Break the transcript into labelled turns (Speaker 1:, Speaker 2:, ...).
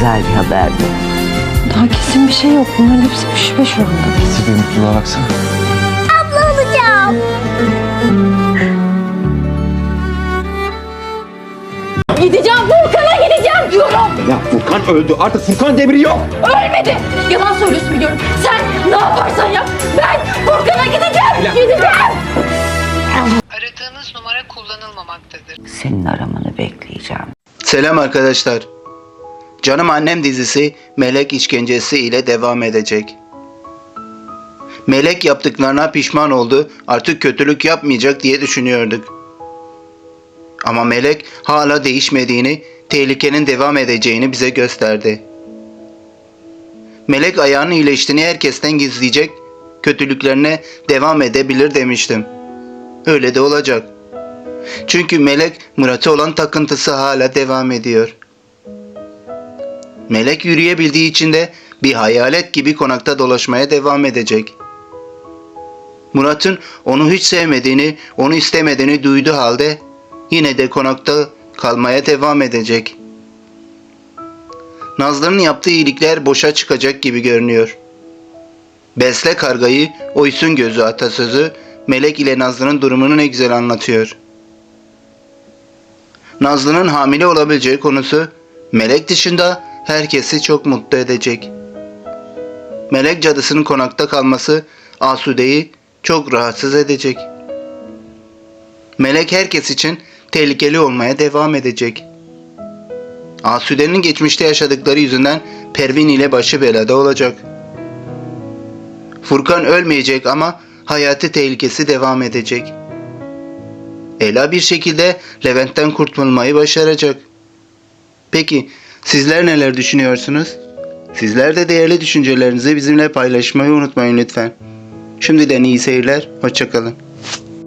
Speaker 1: güzel bir haberdi.
Speaker 2: Daha kesin bir şey yok. Bunların hepsi bir şüphe şu anda.
Speaker 3: Tipi mutluluğa baksana.
Speaker 4: Gideceğim Furkan'a gideceğim diyorum.
Speaker 3: Ya Furkan öldü. Artık Furkan devri yok.
Speaker 4: Ölmedi. Yalan söylüyorsun biliyorum. Sen ne yaparsan yap. Ben Furkan'a gideceğim. Gideceğim.
Speaker 5: Aradığınız numara kullanılmamaktadır.
Speaker 1: Senin aramanı bekleyeceğim.
Speaker 6: Selam arkadaşlar. Canım Annem dizisi Melek işkencesi ile devam edecek. Melek yaptıklarına pişman oldu, artık kötülük yapmayacak diye düşünüyorduk. Ama Melek hala değişmediğini, tehlikenin devam edeceğini bize gösterdi. Melek ayağının iyileştiğini herkesten gizleyecek, kötülüklerine devam edebilir demiştim. Öyle de olacak. Çünkü Melek Murat'a olan takıntısı hala devam ediyor. Melek yürüyebildiği için de bir hayalet gibi konakta dolaşmaya devam edecek. Murat'ın onu hiç sevmediğini, onu istemediğini duyduğu halde yine de konakta kalmaya devam edecek. Nazlı'nın yaptığı iyilikler boşa çıkacak gibi görünüyor. Besle kargayı, oysun gözü atasözü Melek ile Nazlı'nın durumunu ne güzel anlatıyor. Nazlı'nın hamile olabileceği konusu Melek dışında herkesi çok mutlu edecek. Melek cadısının konakta kalması Asude'yi çok rahatsız edecek. Melek herkes için tehlikeli olmaya devam edecek. Asude'nin geçmişte yaşadıkları yüzünden Pervin ile başı belada olacak. Furkan ölmeyecek ama hayatı tehlikesi devam edecek. Ela bir şekilde Levent'ten kurtulmayı başaracak. Peki sizler neler düşünüyorsunuz? Sizler de değerli düşüncelerinizi bizimle paylaşmayı unutmayın lütfen. Şimdiden iyi seyirler, hoşçakalın.